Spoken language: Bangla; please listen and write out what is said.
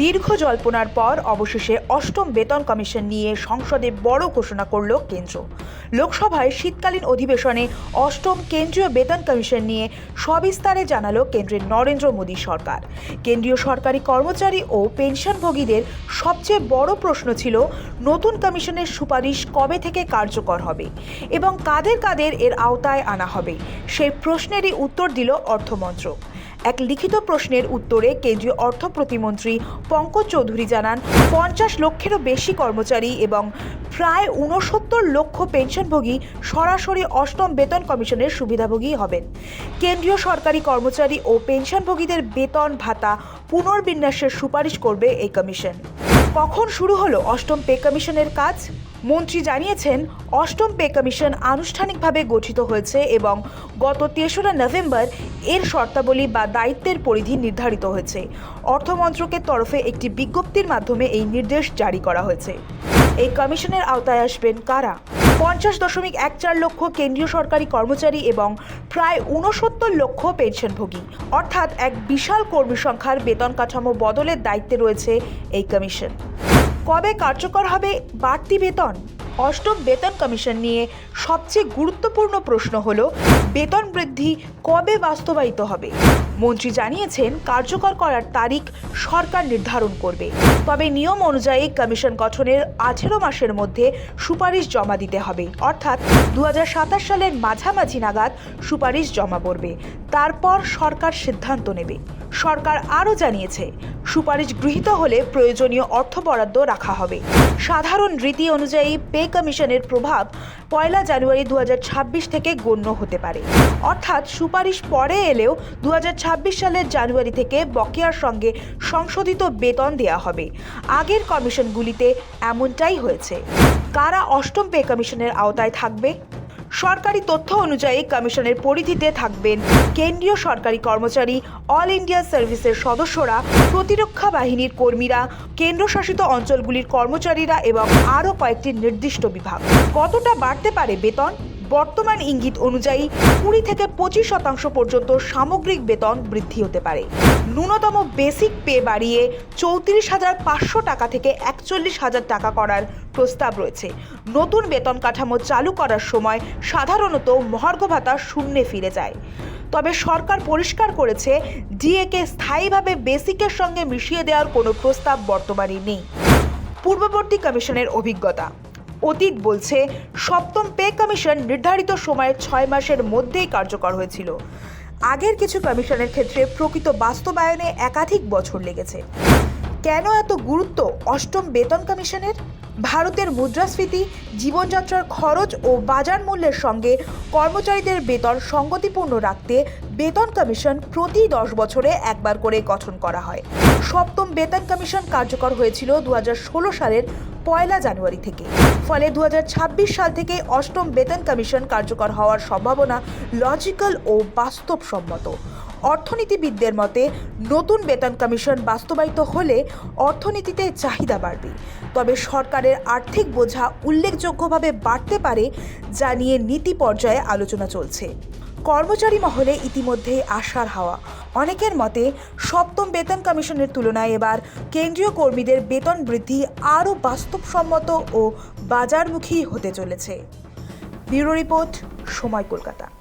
দীর্ঘ জল্পনার পর অবশেষে অষ্টম বেতন কমিশন নিয়ে সংসদে বড় ঘোষণা করল কেন্দ্র। লোকসভায় শীতকালীন অধিবেশনে অষ্টম কেন্দ্রীয় বেতন কমিশন নিয়ে সবিস্তারে জানালো কেন্দ্রের নরেন্দ্র মোদী সরকার। কেন্দ্রীয় সরকারি কর্মচারী ও পেনশনভোগীদের সবচেয়ে বড় প্রশ্ন ছিল, নতুন কমিশনের সুপারিশ কবে থেকে কার্যকর হবে এবং কাদের কাদের এর আওতায় আনা হবে? সেই প্রশ্নেরই উত্তর দিল অর্থমন্ত্রক। এক লিখিত প্রশ্নের উত্তরে কেন্দ্রীয় অর্থ প্রতিমন্ত্রী পঙ্কজ চৌধুরী জানান, পঞ্চাশ লক্ষেরও বেশি কর্মচারী এবং প্রায় ঊনসত্তর লক্ষ পেনশনভোগী সরাসরি অষ্টম বেতন কমিশনের সুবিধাভোগী হবেন। কেন্দ্রীয় সরকারি কর্মচারী ও পেনশনভোগীদের বেতন ভাতা পুনর্বিন্যাসের সুপারিশ করবে এই কমিশন। কখন শুরু হলো অষ্টম পে কমিশনের কাজ? মন্ত্রী জানিয়েছেন, অষ্টম পে কমিশন আনুষ্ঠানিকভাবে গঠিত হয়েছে এবং গত তেসরা নভেম্বর এর শর্তাবলী বা দায়িত্বের পরিধি নির্ধারিত হয়েছে। অর্থমন্ত্রকের তরফে একটি বিজ্ঞপ্তির মাধ্যমে এই নির্দেশ জারি করা হয়েছে। এই কমিশনের আওতায় আসবেন কারা? পঞ্চাশ দশমিক এক চার লক্ষ কেন্দ্রীয় সরকারি কর্মচারী এবং প্রায় ঊনসত্তর লক্ষ পেনশনভোগী। অর্থাৎ এক বিশাল কর্মী সংখ্যার বেতন কাঠামো বদলের দায়িত্বে রয়েছে এই কমিশন। কবে কার্যকর হবে বাড়তি বেতন? অষ্টম বেতন কমিশন নিয়ে সবচেয়ে গুরুত্বপূর্ণ প্রশ্ন হল, বেতন বৃদ্ধি কবে বাস্তবায়িত হবে? মন্ত্রী জানিয়েছেন, কার্যকর করার তারিখ সরকার নির্ধারণ করবে। তবে নিয়ম অনুযায়ী কমিশন গঠনের আঠেরো মাসের মধ্যে সুপারিশ জমা দিতে হবে। অর্থাৎ দু হাজার সাতাশ সালের মাঝামাঝি নাগাদ সুপারিশ জমা পড়বে। তারপর সরকার সিদ্ধান্ত নেবে। সরকার আরও জানিয়েছে, সুপারিশ গৃহীত হলে প্রয়োজনীয় অর্থ বরাদ্দ রাখা হবে। সাধারণ রীতি অনুযায়ী পে কমিশনের প্রভাব পয়লা জানুয়ারি দু হাজার ছাব্বিশ থেকে গণ্য হতে পারে। অর্থাৎ সুপারিশ পরে এলেও দু হাজার ছাব্বিশ সালের জানুয়ারি থেকে বকেয়ার সঙ্গে সংশোধিত বেতন দেওয়া হবে। আগের কমিশনগুলিতে এমনটাই হয়েছে। কারা অষ্টম পে কমিশনের আওতায় থাকবে? সরকারি তথ্য অনুযায়ী কমিশনের পরিধিতে থাকবেন কেন্দ্রীয় সরকারি কর্মচারী অল ইন্ডিয়া সার্ভিসের সদস্যরা, প্রতিরক্ষা বাহিনীর কর্মীরা, কেন্দ্রশাসিত অঞ্চলগুলির কর্মচারীরা এবং আরও কয়েকটি নির্দিষ্ট বিভাগ। কতটা বাড়তে পারে বেতন? বর্তমান ইঙ্গিত অনুযায়ী কুড়ি থেকে পঁচিশ শতাংশ পর্যন্ত সামগ্রিক বেতন বৃদ্ধি হতে পারে। ন্যূনতম বেসিক পে বাড়িয়ে চৌত্রিশ হাজার পাঁচশো টাকা থেকে একচল্লিশ হাজার টাকা করার প্রস্তাব রয়েছে। নতুন বেতন কাঠামো চালু করার সময় সাধারণত মহার্ঘ ভাতা শূন্যে ফিরে যায়। তবে সরকার পরিষ্কার করেছে, ডিএকে স্থায়ীভাবে বেসিকের সঙ্গে মিশিয়ে দেওয়ার কোনো প্রস্তাব বর্তমানে নেই। পূর্ববর্তী কমিশনের অভিজ্ঞতা। অতীত বলছে, সপ্তম পে কমিশন নির্ধারিত সময়ের ছয় মাসের মধ্যেই কার্যকর হয়েছিল। আগের কিছু কমিশনের ক্ষেত্রে প্রকৃত বাস্তবায়নে একাধিক বছর লেগেছে। কেন এত গুরুত্ব অষ্টম বেতন কমিশনের? ভারতের মুদ্রাস্ফীতি, জীবনযাত্রার খরচ ও বাজার মূল্যের সঙ্গে কর্মচারীদের বেতন সঙ্গতিপূর্ণ রাখতে বেতন কমিশন প্রতি দশ বছরে একবার করে গঠন করা হয়। সপ্তম বেতন কমিশন কার্যকর হয়েছিল দু হাজার ষোলো সালের পয়লা জানুয়ারি থেকে। ফলে দু হাজার ছাব্বিশ সাল থেকে অষ্টম বেতন কমিশন কার্যকর হওয়ার সম্ভাবনা লজিক্যাল ও বাস্তবসম্মত। অর্থনীতিবিদদের মতে, নতুন বেতন কমিশন বাস্তবায়িত হলে অর্থনীতিতে চাহিদা বাড়বে। তবে সরকারের আর্থিক বোঝা উল্লেখযোগ্যভাবে বাড়তে পারে যা নিয়ে নীতি পর্যায়ে আলোচনা চলছে। কর্মচারী মহলে ইতিমধ্যেই আশার হাওয়া। অনেকের মতে, সপ্তম বেতন কমিশনের তুলনায় এবার কেন্দ্রীয় কর্মীদের বেতন বৃদ্ধি আরও বাস্তবসম্মত ও বাজারমুখী হতে চলেছে। ব্যুরো রিপোর্ট, সময় কলকাতা।